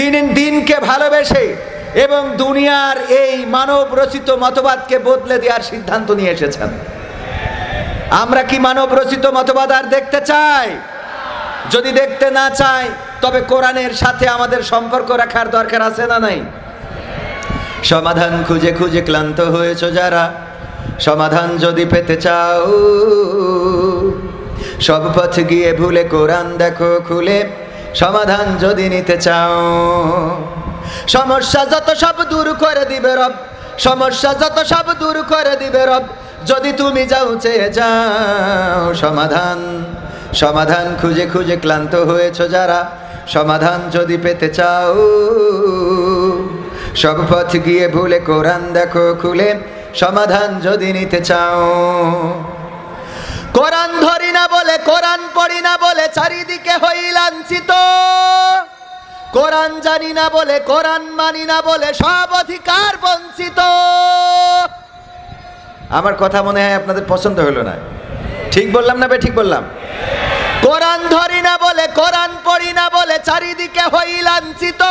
দিন দিনকে ভালোবেসে এবং দুনিয়ার এই মানব রচিত মতবাদকে বদলে দেওয়ার সিদ্ধান্ত নিয়ে এসেছেন। আমরা কি মানব রচিত মতবাদ আর দেখতে চাই? যদি দেখতে না চাই, তবে কোরআনের সাথে আমাদের সম্পর্ক রাখার দরকার আছে না নাই? সমাধান খুঁজে খুঁজে ক্লান্ত হয়েছ যারা, সমাধান যদি পেতে চাও, সব পথ গিয়ে ভুলে কোরআন দেখো খুলে। সমাধান যদি নিতে চাও। সমস্যা যত সব দূর করে দিবে রব, সমস্যা যত সব দূর করে দিবে রব, যদি তুমি যাও চেয়ে যাও। সমাধান সমাধান খুঁজে খুঁজে ক্লান্ত হয়েছ যারা, সমাধান যদি পেতে চাও। সব পথ গিয়ে ভুলে কোরআন দেখো খুলে, সমাধান যদি নিতে চাও। কোরআন ধরি না বলে, কোরআন পড়ি না বলে, চারিদিকে হই লাঞ্ছিত। কোরআন জানি না বলে, কোরআন মানি না বলে সব অধিকার বঞ্চিত। আমার কথা মনে হয় আপনাদের পছন্দ হলো না। ঠিক বললাম না বে, ঠিক বললাম? কোরআন ধরি না বলে, কোরআন পড়ি না বলে চারিদিকে হই লাঞ্ছিত।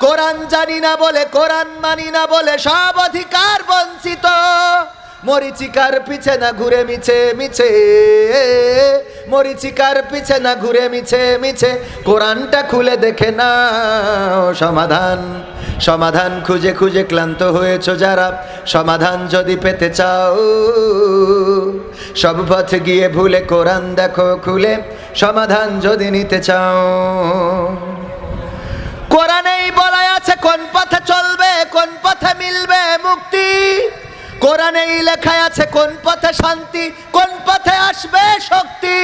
কোরআন জানি না বলে, কোরআন মানি না বলে সব অধিকার বঞ্চিত। মরিচিকার পিছে না ঘুরে মিছে মিছে। মরিচিকার পিছে না ঘুরে মিছে মিছে। কোরআনটা খুলে দেখে না সমাধান। সমাধান খুঁজে খুঁজে ক্লান্ত হয়েছ যারা। সমাধান যদি পেতে চাও, সব পথ গিয়ে ভুলে কোরআন দেখো খুলে। সমাধান যদি নিতে চাও। কোরআনেই বলা আছে কোন পথে চলবে, কোন পথে মিলবে মুক্তি। কোরআনেই লেখায় আছে, কোন পথে শান্তি, কোন পথে আসবে শক্তি?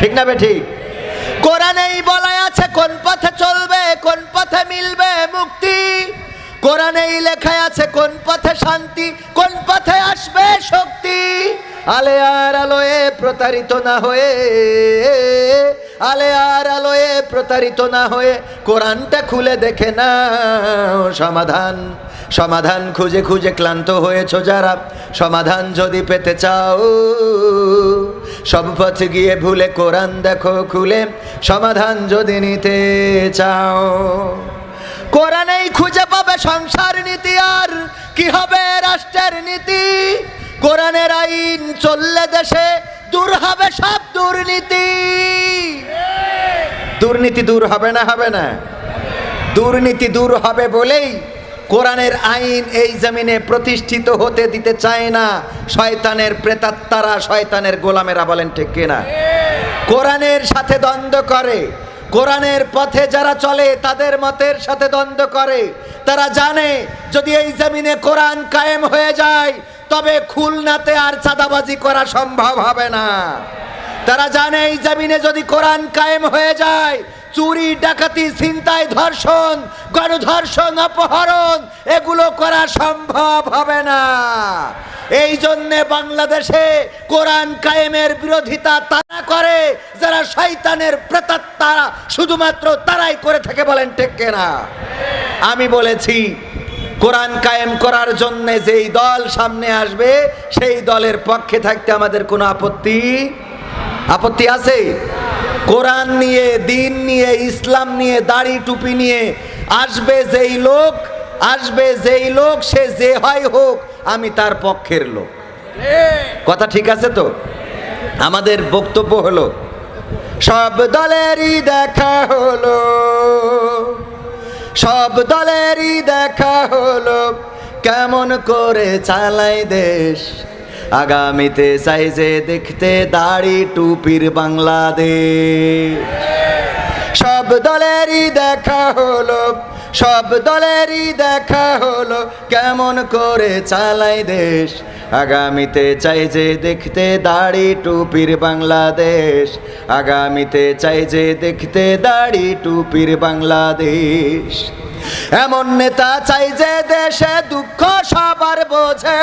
ঠিক না বে ঠিক? কোরআনেই বলা আছে, কোন পথে চলবে, কোন পথে মিলবে মুক্তি? কোরআনেই লেখায় আছে, কোন পথে শান্তি, কোন পথে আসবে শক্তি? আলে আর আলোয়ে প্রতারিত না হয়ে, আলে আর আলোয়ে প্রতারিত না হয়ে, কোরআনটা খুলে দেখে না সমাধান। সমাধান খুঁজে খুঁজে ক্লান্ত হয়েছ যারা, সমাধান যদি পেতে চাও। সব পথে গিয়ে ভুলে কোরআন দেখো খুলে, সমাধান যদি নিতে চাও। কোরআনেই খুঁজে পাবে সংসার নীতি, আর কি হবে রাষ্ট্রের নীতি? কোরআনের আইন চললে দেশে দূর হবে সব দুর্নীতি। দুর্নীতি দূর হবে না হবে না। দুর্নীতি দূর হবে বলেই কোরআনের আইন এই জমিনে প্রতিষ্ঠিত হতে দিতে চায় না। শয়তানের প্রেতাত্মারা শয়তানের গোলামেরা বলেন ঠিক কিনা? কোরআনের সাথে দ্বন্দ্ব করে। কোরআনের পথে যারা চলে, তাদের মতের সাথে দ্বন্দ্ব করে। তারা জানে, যদি এই জমিনে কোরআন কায়েম হয়ে যায়, তবে খুলনাতে আর চাঁদাবাজি করা সম্ভব হবে না। তারা জানে, এই জমিনে যদি কোরআন কায়েম হয়ে যায় চুরি, ডাকাতি, ছিনতাই, ধর্ষণ, গণধর্ষণ, অপহরণ, এগুলো করা সম্ভব হবে না। এই জন্যে বাংলাদেশে কোরআন কায়েমের বিরোধিতা তারা করে, যারা শয়তানের প্রেতাত্মারা শুধুমাত্র তারাই করে থাকে বলেন ঠিক না আমি বলেছি, কোরআন কায়েম করার জন্য যেই দল সামনে আসবে, সেই দলের পক্ষে থাকতে আমাদের কোনো আপত্তি আপত্তি আছে? কোরআন নিয়ে, দিন নিয়ে, ইসলাম নিয়ে, দাড়ি টুপি নিয়ে, আসবে যেই লোক, আসবে যেই লোক, সে যে হয় হোক, আমি তার পক্ষের লোক। কথা ঠিক আছে তো? আমাদের বক্তব্য হলো, সব দলেরই দেখা হলো, সব দলেরই দেখা হলো, কেমন করে চালাই দেশ আগামীতে চাই যে দেখতে দাড়ি টুপির বাংলাদেশ। সব দলেরই দেখা হলো, সব দলেরই দেখা হলো, কেমন করে চালাই দেশ। আগামীতে চাই যে দেখতে দাড়ি টুপির বাংলাদেশ। আগামীতে চাই যে দেখতে দাড়ি টুপির বাংলাদেশ। এমন নেতা চাই যে দেশে দুঃখ সবার বোঝে।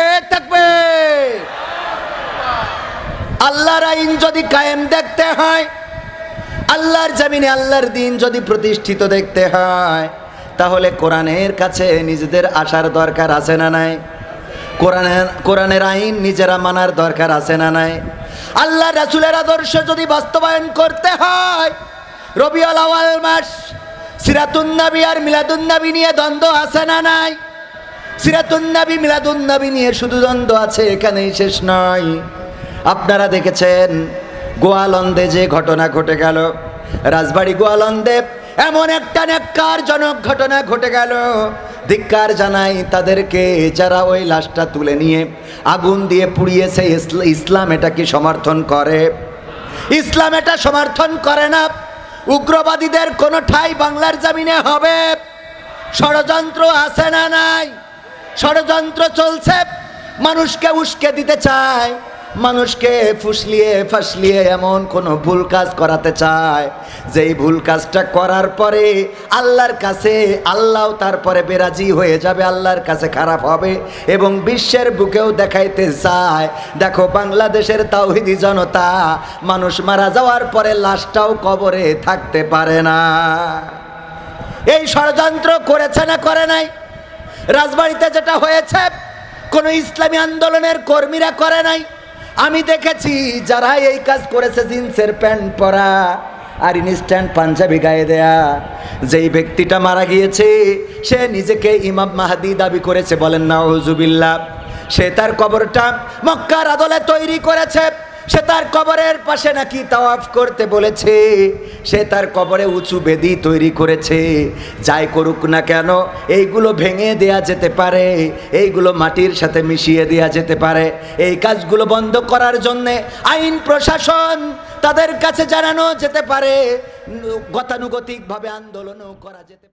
থাকবে। আল্লাহর আইন যদি কায়েম দেখতে হয়, আল্লাহর জমিনে আল্লাহর দিন যদি প্রতিষ্ঠিত দেখতে হয়, তাহলে কোরআনের কাছে নিজেদের আসার দরকার আছে না নাই? কোরআনের কোরআনের আইন নিজেরা মানার দরকার আছে না নাই? আল্লাহ রাসুলের আদর্শ যদি বাস্তবায়ন করতে হয়, রবিউল আওয়াল মাস সিরাতুন্নাবি আর মিলাদুন্নাবি নিয়ে দ্বন্দ্ব আছে না নাই? সিরাতুন্নাবি, মিলাদুন্নাবি নিয়ে শুধু দ্বন্দ্ব আছে, এখানেই শেষ নয়। আপনারা দেখেছেন, গোয়ালন্দে যে ঘটনা ঘটে গেল। রাজবাড়ি গোয়ালন্দে এমন একটা জনক ঘটনা ঘটে গেল। ধিক্কার জানাই তাদেরকে, যারা ওই লাশটা তুলে নিয়ে আগুন দিয়ে পুড়িয়েছে ইসলা- ইসলাম এটা কি সমর্থন করে। ইসলাম এটা সমর্থন করে না। উগ্রবাদীদের কোনো ঠাই বাংলার জামিনে হবে। ষড়যন্ত্র আছে না নাই? ষড়যন্ত্র চলছে, মানুষকে উস্কে দিতে চায়, মানুষকে ফুসলিয়ে ফাসলিয়ে এমন কোনো ভুল কাজ করাতে চায়। যেই ভুল কাজটা করার পরে আল্লাহর কাছে, আল্লাহ তারপরে বেরাজি হয়ে যাবে, আল্লাহর কাছে খারাপ হবে এবং বিশ্বের বুকেও দেখাইতে চায়। দেখো, বাংলাদেশের তাওহিদি জনতা মানুষ মারা যাওয়ার পরে লাশটাও কবরে থাকতে পারে না। এই ষড়যন্ত্র করেছে না করে নাই? রাজবাড়িতে যেটা হয়েছে, কোনো ইসলামী আন্দোলনের কর্মীরা করে নাই। আমি দেখেছি যারা এই কাজ করেছে জিন্সের প্যান্ট পরা আর ইনস্ট্যান্ট পাঞ্জাবি গায়ে দেয়া। যেই ব্যক্তিটা মারা গিয়েছে, সে নিজেকে ইমাম মাহাদি দাবি করেছে, বলেন না হুজুবিল্লা সে তার কবরটা মক্কার আদলে তৈরি করেছে। সে তার কবরের পাশে নাকি তাওয়াফ করতে বলেছে। সে তার কবরে উঁচু বেদি তৈরি করেছে। যাই করুক না কেন, এইগুলো ভেঙে দেয়া যেতে পারে, এইগুলো মাটির সাথে মিশিয়ে দেয়া যেতে পারে। এই কাজগুলো বন্ধ করার জন্যে আইন প্রশাসন তাদের কাছে জানানো যেতে পারে। গতানুগতিকভাবে আন্দোলনও করা যেতে